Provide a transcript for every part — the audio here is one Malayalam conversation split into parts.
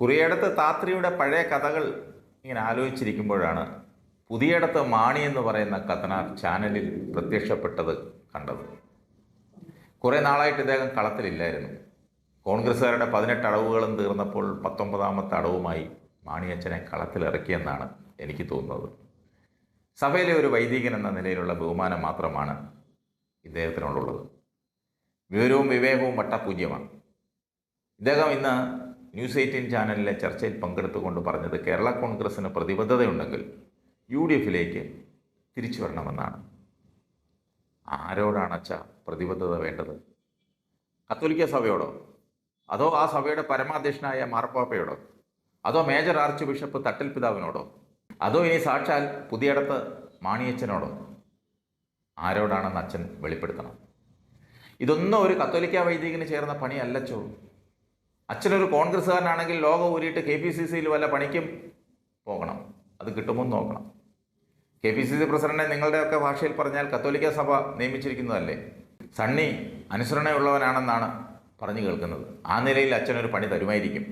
കുറിയടത്ത് താത്രിയുടെ പഴയ കഥകൾ ഇങ്ങനെ ആലോചിച്ചിരിക്കുമ്പോഴാണ് പുതിയടത്ത് മാണി എന്ന് പറയുന്ന കഥനാർ ചാനലിൽ പ്രത്യക്ഷപ്പെട്ടത് കണ്ടത്. കുറേ നാളായിട്ട് ഇദ്ദേഹം കളത്തിലില്ലായിരുന്നു. കോൺഗ്രസ്സുകാരുടെ പതിനെട്ട് അടവുകളും തീർന്നപ്പോൾ പത്തൊമ്പതാമത്തെ അടവുമായി മാണിയച്ഛനെ കളത്തിലിറക്കിയെന്നാണ് എനിക്ക് തോന്നുന്നത്. സഭയിലെ ഒരു വൈദികൻ എന്ന നിലയിലുള്ള ബഹുമാനം മാത്രമാണ് ഇദ്ദേഹത്തിനോടുള്ളത് വിവരവും വിവേകവും വട്ടപൂജ്യമാണ്. ഇദ്ദേഹം ഇന്ന് ന്യൂസ് എയ്റ്റീൻ ചാനലിലെ ചർച്ചയിൽ പങ്കെടുത്തുകൊണ്ട് പറഞ്ഞത് കേരള കോൺഗ്രസ്സിന് പ്രതിബദ്ധതയുണ്ടെങ്കിൽ യു ഡി എഫിലേക്ക് തിരിച്ചു വരണമെന്നാണ്. ആരോടാണ് അച്ഛ പ്രതിബദ്ധത വേണ്ടത്? കത്തോലിക്ക സഭയോടോ? അതോ ആ സഭയുടെ പരമാധ്യക്ഷനായ മാർപ്പാപ്പയോടോ? അതോ മേജർ ആർച്ച് ബിഷപ്പ് തട്ടിൽ പിതാവിനോടോ? അതോ ഇനി സാക്ഷാൽ പുതിയടത്ത് മാണിയച്ചനോടോ? ആരോടാണെന്ന് അച്ഛൻ വെളിപ്പെടുത്തണം. ഇതൊന്നും ഒരു കത്തോലിക്ക വൈദികന് ചേർന്ന പണിയല്ലച്ചോ. അച്ഛനൊരു കോൺഗ്രസ്സുകാരനാണെങ്കിൽ ലോകം ഊരിയിട്ട് കെ പി സി സിയിൽ വല്ല പണിക്കും പോകണം. അത് കിട്ടുമോ നോക്കണം. കെ പി സി സി പ്രസിഡന്റിനെ നിങ്ങളുടെയൊക്കെ ഭാഷയിൽ പറഞ്ഞാൽ കത്തോലിക്ക സഭ നിയമിച്ചിരിക്കുന്നതല്ലേ? സണ്ണി അനുസരണയുള്ളവനാണെന്നാണ് പറഞ്ഞു കേൾക്കുന്നത്. ആ നിലയിൽ അച്ഛനൊരു പണി തരുമായിരിക്കും.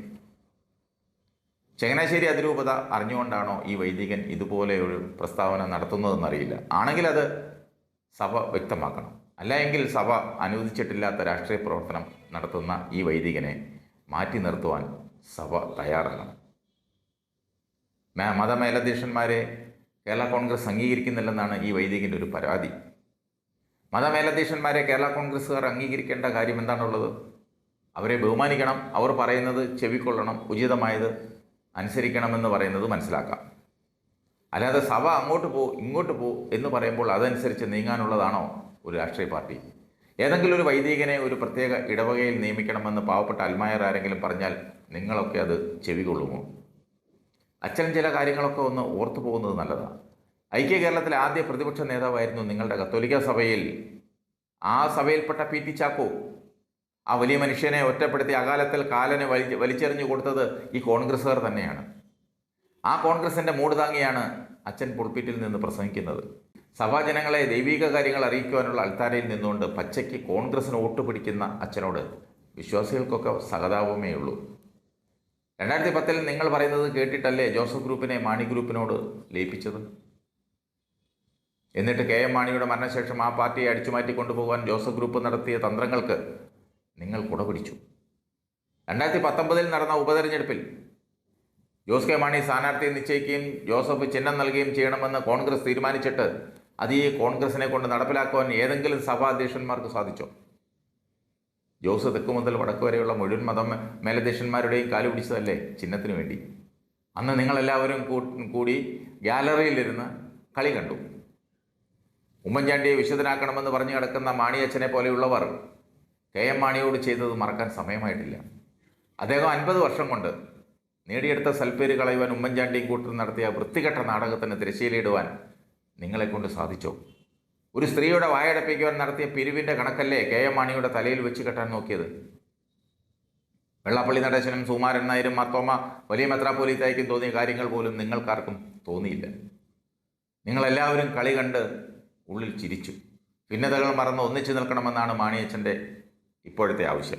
ചങ്ങനാശ്ശേരി അതിരൂപത അറിഞ്ഞുകൊണ്ടാണോ ഈ വൈദികൻ ഇതുപോലെ ഒരു പ്രസ്താവന നടത്തുന്നതെന്നറിയില്ല. ആണെങ്കിൽ അത് സഭ വ്യക്തമാക്കണം. അല്ല എങ്കിൽ സഭ അനുവദിച്ചിട്ടില്ലാത്ത രാഷ്ട്രീയ പ്രവർത്തനം നടത്തുന്ന ഈ വൈദികനെ മാറ്റി നിർത്തുവാൻ സഭ തയ്യാറാകണം. മതമേലധ്യക്ഷന്മാരെ കേരള കോൺഗ്രസ് അംഗീകരിക്കുന്നില്ലെന്നാണ് ഈ വൈദികന്റെ ഒരു പരാതി. മതമേലധ്യക്ഷന്മാരെ കേരള കോൺഗ്രസ്സുകാർ അംഗീകരിക്കേണ്ട കാര്യം എന്താണുള്ളത്? അവരെ ബഹുമാനിക്കണം അവർ പറയുന്നത് ചെവിക്കൊള്ളണം ഉചിതമായത് അനുസരിക്കണമെന്ന് പറയുന്നത് മനസ്സിലാക്കാം. അല്ലാതെ സഭ അങ്ങോട്ട് പോ ഇങ്ങോട്ട് പോ എന്ന് പറയുമ്പോൾ അതനുസരിച്ച് നീങ്ങാനുള്ളതാണോ ഒരു രാഷ്ട്രീയ പാർട്ടി? ഏതെങ്കിലും ഒരു വൈദികനെ ഒരു പ്രത്യേക ഇടവകയിൽ നിയമിക്കണമെന്ന് പാവപ്പെട്ട അൽമായർ ആരെങ്കിലും പറഞ്ഞാൽ നിങ്ങളൊക്കെ അത് ചെവികൊള്ളുമോ? അച്ഛൻ ചില കാര്യങ്ങളൊക്കെ ഒന്ന് ഓർത്തു പോകുന്നത് നല്ലതാണ്. ഐക്യ കേരളത്തിലെ ആദ്യ പ്രതിപക്ഷ നേതാവായിരുന്നു നിങ്ങളുടെ കത്തോലിക്ക സഭയിൽ. ആ സഭയിൽപ്പെട്ട പി ടി ചാക്കോ. ആ വലിയ മനുഷ്യനെ ഒറ്റപ്പെടുത്തി അകാലത്തിൽ കാലനെ വലി വലിച്ചെറിഞ്ഞു കൊടുത്തത് ഈ കോൺഗ്രസ്സുകാർ തന്നെയാണ്. ആ കോൺഗ്രസിന്റെ മൂട് താങ്ങിയാണ് അച്ഛൻ പുൾപ്പിറ്റിൽ നിന്ന് പ്രസംഗിക്കുന്നത്. സഭാജനങ്ങളെ ദൈവിക കാര്യങ്ങൾ അറിയിക്കുവാനുള്ള അൾത്താരയിൽ നിന്നുകൊണ്ട് പച്ചയ്ക്ക് കോൺഗ്രസിന് വോട്ട് പിടിക്കുന്ന അച്ഛനോട് വിശ്വാസികൾക്കൊക്കെ സഹതാപമേ ഉള്ളൂ. രണ്ടായിരത്തി പത്തിൽ നിങ്ങൾ പറയുന്നത് കേട്ടിട്ടല്ലേ ജോസഫ് ഗ്രൂപ്പിനെ മാണി ഗ്രൂപ്പിനോട് ലയിപ്പിച്ചത്? എന്നിട്ട് കെ എം മാണിയുടെ മരണശേഷം ആ പാർട്ടിയെ അടിച്ചുമാറ്റി കൊണ്ടുപോകാൻ ജോസഫ് ഗ്രൂപ്പ് നടത്തിയ തന്ത്രങ്ങൾക്ക് നിങ്ങൾ കുട പിടിച്ചു. രണ്ടായിരത്തി പത്തൊമ്പതിൽ നടന്ന ഉപതെരഞ്ഞെടുപ്പിൽ ജോസ് കെ മാണി സ്ഥാനാർത്ഥിയെ നിശ്ചയിക്കുകയും ജോസഫ് ചിഹ്നം നൽകുകയും ചെയ്യണമെന്ന് കോൺഗ്രസ് തീരുമാനിച്ചിട്ട് അത് ഈ കോൺഗ്രസിനെ കൊണ്ട് നടപ്പിലാക്കുവാൻ ഏതെങ്കിലും സഭാ അധ്യക്ഷന്മാർക്ക് സാധിച്ചോ? ജോസ് തെക്ക് മുതൽ വടക്ക് വരെയുള്ള മുഴുവൻ മതം മേലധ്യക്ഷന്മാരുടെയും കാലു പിടിച്ചതല്ലേ ചിഹ്നത്തിന് വേണ്ടി? അന്ന് നിങ്ങളെല്ലാവരും കൂടി ഗ്യാലറിയിലിരുന്ന് കളി കണ്ടു. ഉമ്മൻചാണ്ടിയെ വിശുദ്ധനാക്കണമെന്ന് പറഞ്ഞു കിടക്കുന്ന മാണിയച്ഛനെ പോലെയുള്ളവർ കെ എം മാണിയോട് ചെയ്തത് മറക്കാൻ സമയമായിട്ടില്ല. അദ്ദേഹം അൻപത് വർഷം കൊണ്ട് നേടിയെടുത്ത സൽപ്പേര് കളയുവാൻ ഉമ്മൻചാണ്ടിയും കൂട്ടർ നടത്തിയ വൃത്തികെട്ട നാടകത്തിന് തിരശ്ശീലയിടുവാൻ നിങ്ങളെക്കൊണ്ട് സാധിച്ചോ? ഒരു സ്ത്രീയുടെ വായടപ്പിക്കുവാൻ നടത്തിയ പിരിവിന്റെ കണക്കല്ലേ കെ എം മാണിയുടെ തലയിൽ വെച്ച് കെട്ടാൻ നോക്കിയത്? വെള്ളാപ്പള്ളി നടേശനും സുമാരൻ നായരും മത്തോമ വലിയ മെത്രാപ്പോലീത്തായിക്കും തോന്നിയ കാര്യങ്ങൾ പോലും നിങ്ങൾക്കാർക്കും തോന്നിയില്ല. നിങ്ങളെല്ലാവരും കളി കണ്ട് ഉള്ളിൽ ചിരിച്ചു. ഭിന്നതകൾ മറന്ന് ഒന്നിച്ചു നിൽക്കണമെന്നാണ് മാണിയച്ഛന്റെ ഇപ്പോഴത്തെ ആവശ്യം.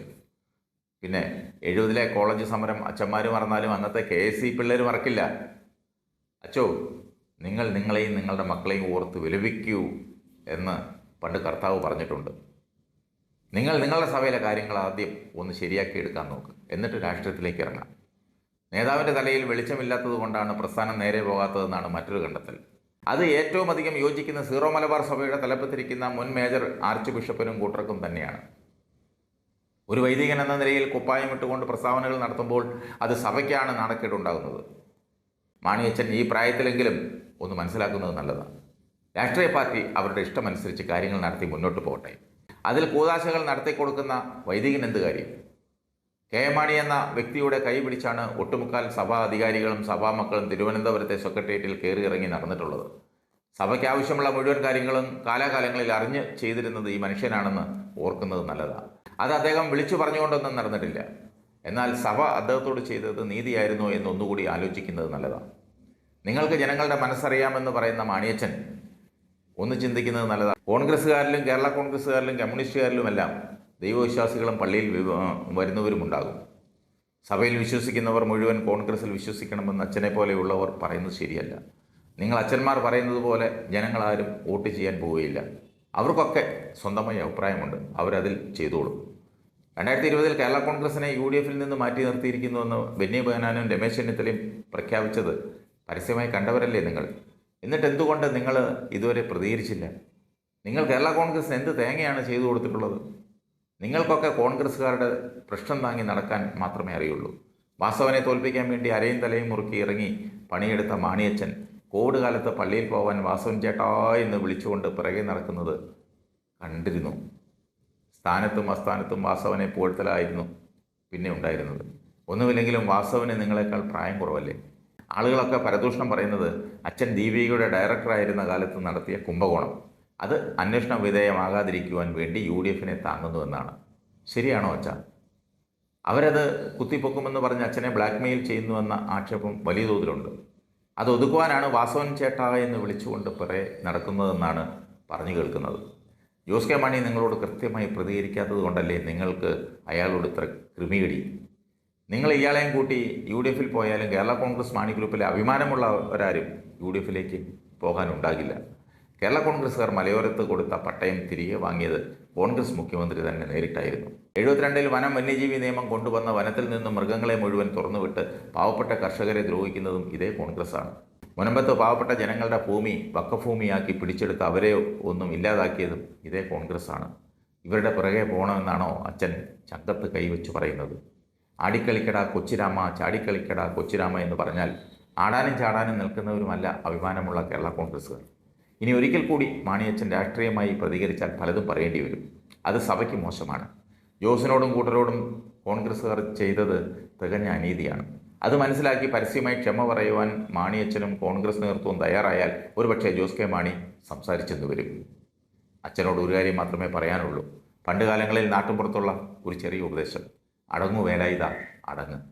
പിന്നെ എഴുപതിലെ കോളേജ് സമരം അച്ഛന്മാർ മറന്നാലും അന്നത്തെ കെ എസ് സി പിള്ളേർ മറക്കില്ല. അച്ചോ നിങ്ങൾ നിങ്ങളെയും നിങ്ങളുടെ മക്കളെയും ഓർത്ത് വിലപിക്കൂ എന്ന് പണ്ട് കർത്താവ് പറഞ്ഞിട്ടുണ്ട്. നിങ്ങൾ നിങ്ങളുടെ സഭയിലെ കാര്യങ്ങൾ ആദ്യം ഒന്ന് ശരിയാക്കി എടുക്കാൻ നോക്ക്. എന്നിട്ട് രാഷ്ട്രീയത്തിലേക്ക് ഇറങ്ങാം. നേതാവിന്റെ തലയിൽ വെളിച്ചമില്ലാത്തത് കൊണ്ടാണ് പ്രസ്ഥാനം നേരെ പോകാത്തതെന്നാണ് മറ്റൊരു കണ്ടെത്തൽ. അത് ഏറ്റവും അധികം യോജിക്കുന്ന സീറോ മലബാർ സഭയുടെ തലപ്പത്തിരിക്കുന്ന മുൻ മേജർ ആർച്ച് ബിഷപ്പിനും കൂട്ടർക്കും തന്നെയാണ്. ഒരു വൈദികൻ എന്ന നിലയിൽ കുപ്പായം ഇട്ടുകൊണ്ട് പ്രസ്താവനകൾ നടത്തുമ്പോൾ അത് സഭയ്ക്കാണ് നാണക്കേടുണ്ടാകുന്നത്. മാണിയച്ചൻ ഈ പ്രായത്തിലെങ്കിലും ഒന്ന് മനസ്സിലാക്കുന്നത് നല്ലതാണ്. രാഷ്ട്രീയ പാർട്ടി അവരുടെ ഇഷ്ടമനുസരിച്ച് കാര്യങ്ങൾ നടത്തി മുന്നോട്ട് പോകട്ടെ. അതിൽ കൂതാശകൾ നടത്തി കൊടുക്കുന്ന വൈദികൻ എന്ത് കാര്യം? കെ മാണി എന്ന വ്യക്തിയുടെ കൈ പിടിച്ചാണ് ഒട്ടുമുക്കാൽ സഭാ അധികാരികളും സഭാ മക്കളും തിരുവനന്തപുരത്തെ സെക്രട്ടേറിയറ്റിൽ കയറി ഇറങ്ങി നടന്നിട്ടുള്ളത്. സഭയ്ക്ക് ആവശ്യമുള്ള മുഴുവൻ കാര്യങ്ങളും കാലാകാലങ്ങളിൽ അറിഞ്ഞ് ചെയ്തിരുന്നത് ഈ മനുഷ്യനാണെന്ന് ഓർക്കുന്നത് നല്ലതാണ്. അത് അദ്ദേഹം വിളിച്ചു പറഞ്ഞുകൊണ്ടൊന്നും നടന്നിട്ടില്ല. എന്നാൽ സഭ അദ്ദേഹത്തോട് ചെയ്തത് നീതിയായിരുന്നോ എന്നൊന്നുകൂടി ആലോചിക്കുന്നത് നല്ലതാണ്. നിങ്ങൾക്ക് ജനങ്ങളുടെ മനസ്സറിയാമെന്ന് പറയുന്ന മാണിയച്ചൻ ഒന്ന് ചിന്തിക്കുന്നത് നല്ലതാണ് കോൺഗ്രസ്സുകാരിലും കേരള കോൺഗ്രസ്സുകാരിലും കമ്മ്യൂണിസ്റ്റുകാരിലുമെല്ലാം ദൈവവിശ്വാസികളും പള്ളിയിൽ വരുന്നവരും വരുന്നവരുമുണ്ടാകും. സഭയിൽ വിശ്വസിക്കുന്നവർ മുഴുവൻ കോൺഗ്രസ്സിൽ വിശ്വസിക്കണമെന്ന് അച്ഛനെ പോലെയുള്ളവർ പറയുന്നത് ശരിയല്ല. നിങ്ങൾ അച്ഛന്മാർ പറയുന്നത് പോലെ ജനങ്ങളാരും വോട്ട് ചെയ്യാൻ പോവുകയില്ല. അവർക്കൊക്കെ സ്വന്തമായി അഭിപ്രായമുണ്ട്. അവരതിൽ ചെയ്തോളും. രണ്ടായിരത്തി ഇരുപതിൽ കേരള കോൺഗ്രസിനെ യു ഡി എഫിൽ നിന്ന് മാറ്റി നിർത്തിയിരിക്കുന്നുവെന്ന് ബെന്നി ബഹനാനും രമേശ് ചെന്നിത്തലയും പ്രഖ്യാപിച്ചത് പരസ്യമായി കണ്ടവരല്ലേ നിങ്ങൾ? എന്നിട്ട് എന്തുകൊണ്ട് നിങ്ങൾ ഇതുവരെ പ്രതികരിച്ചില്ല? നിങ്ങൾ കേരള കോൺഗ്രസിന് എന്ത് തേങ്ങയാണ് ചെയ്തു കൊടുത്തിട്ടുള്ളത്? നിങ്ങൾക്കൊക്കെ കോൺഗ്രസ്സുകാരുടെ പ്രശ്നം താങ്ങി നടക്കാൻ മാത്രമേ അറിയുള്ളൂ. വാസവനെ തോൽപ്പിക്കാൻ വേണ്ടി അരയും തലയും മുറുക്കി ഇറങ്ങി പണിയെടുത്ത മാണിയച്ചൻ കോവിഡ് കാലത്ത് പള്ളിയിൽ പോകാൻ വാസവൻ ചേട്ടാ എന്ന് വിളിച്ചുകൊണ്ട് പിറകെ നടക്കുന്നത് കണ്ടിരുന്നു. സ്ഥാനത്തും അസ്ഥാനത്തും വാസവനെ പുകഴ്ത്തലായിരുന്നു പിന്നെ ഉണ്ടായിരുന്നത്. ഒന്നുമില്ലെങ്കിലും വാസവന് നിങ്ങളെക്കാൾ പ്രായം കുറവല്ലേ? ആളുകളൊക്കെ പരദൂഷണം പറയുന്നത് അച്ഛൻ ദീപികയുടെ ഡയറക്ടറായിരുന്ന കാലത്ത് നടത്തിയ കുംഭകോണം. അത് അന്വേഷണ വിധേയമാകാതിരിക്കുവാൻ വേണ്ടി യു ഡി എഫിനെ താങ്ങുന്നുവെന്നാണ് ശരിയാണോ അച്ഛ? അവരത് കുത്തിപ്പൊക്കുമെന്ന് പറഞ്ഞ് അച്ഛനെ ബ്ലാക്ക്മെയിൽ ചെയ്യുന്നുവെന്ന ആക്ഷേപം വലിയ തോതിലുണ്ട്. അത് ഒതുക്കുവാനാണ് വാസവൻ ചേട്ടാ എന്ന് വിളിച്ചുകൊണ്ട് പിറേ നടക്കുന്നതെന്നാണ് പറഞ്ഞു കേൾക്കുന്നത്. ജോസ് കെ മാണി നിങ്ങളോട് കൃത്യമായി പ്രതികരിക്കാത്തത് കൊണ്ടല്ലേ നിങ്ങൾക്ക് അയാളോട് ഇത്ര കൃമികടി? നിങ്ങൾ ഇയാളെയും കൂട്ടി യു ഡി എഫിൽ പോയാലും കേരള കോൺഗ്രസ് മാണി ഗ്രൂപ്പിലെ അഭിമാനമുള്ള ഒരാരും യു ഡി എഫിലേക്ക് പോകാനുണ്ടാകില്ല. കേരള കോൺഗ്രസ്സുകാർ മലയോരത്ത് കൊടുത്ത പട്ടയം തിരികെ വാങ്ങിയത് കോൺഗ്രസ് മുഖ്യമന്ത്രി തന്നെ നേരിട്ടായിരുന്നു. എഴുപത്തിരണ്ടിൽ വനം വന്യജീവി നിയമം കൊണ്ടുവന്ന വനത്തിൽ നിന്ന് മൃഗങ്ങളെ മുഴുവൻ തുറന്നുവിട്ട് പാവപ്പെട്ട കർഷകരെ ദ്രോഹിക്കുന്നതും ഇതേ കോൺഗ്രസ്സാണ്. മുനമ്പത്ത് പാവപ്പെട്ട ജനങ്ങളുടെ ഭൂമി വക്കഭൂമിയാക്കി പിടിച്ചെടുത്ത് അവരെ ഒന്നും ഇല്ലാതാക്കിയതും ഇതേ കോൺഗ്രസ്സാണ്. ഇവരുടെ പിറകെ പോകണമെന്നാണോ അച്ഛൻ ചങ്കത്ത് കൈവച്ച് പറയുന്നത്? ആടിക്കളിക്കട കൊച്ചിരാമ ചാടിക്കളിക്കടാ കൊച്ചിരാമ എന്ന് പറഞ്ഞാൽ ആടാനും ചാടാനും നിൽക്കുന്നവരുമല്ല അഭിമാനമുള്ള കേരള കോൺഗ്രസ്സുകാർ. ഇനി ഒരിക്കൽ കൂടി മാണിയച്ചൻ രാഷ്ട്രീയമായി പ്രതികരിച്ചാൽ പലതും പറയേണ്ടി വരും. അത് സഭയ്ക്ക് മോശമാണ്. ജോസിനോടും കൂട്ടരോടും കോൺഗ്രസ്സുകാർ ചെയ്തത് തികഞ്ഞ അനീതിയാണ്. അത് മനസ്സിലാക്കി പരസ്യമായി ക്ഷമ പറയുവാൻ മാണിയച്ചനും കോൺഗ്രസ് നേതൃത്വവും തയ്യാറായാൽ ഒരുപക്ഷെ ജോസ് കെ മാണി സംസാരിച്ചെന്ന് വരും. അച്ഛനോട് ഒരു കാര്യം മാത്രമേ പറയാനുള്ളൂ. പണ്ട് കാലങ്ങളിൽ നാട്ടുമ്പുറത്തുള്ള ഒരു ചെറിയ ഉപദേശം. അടങ്ങു വേലായുധ അടങ്ങ്.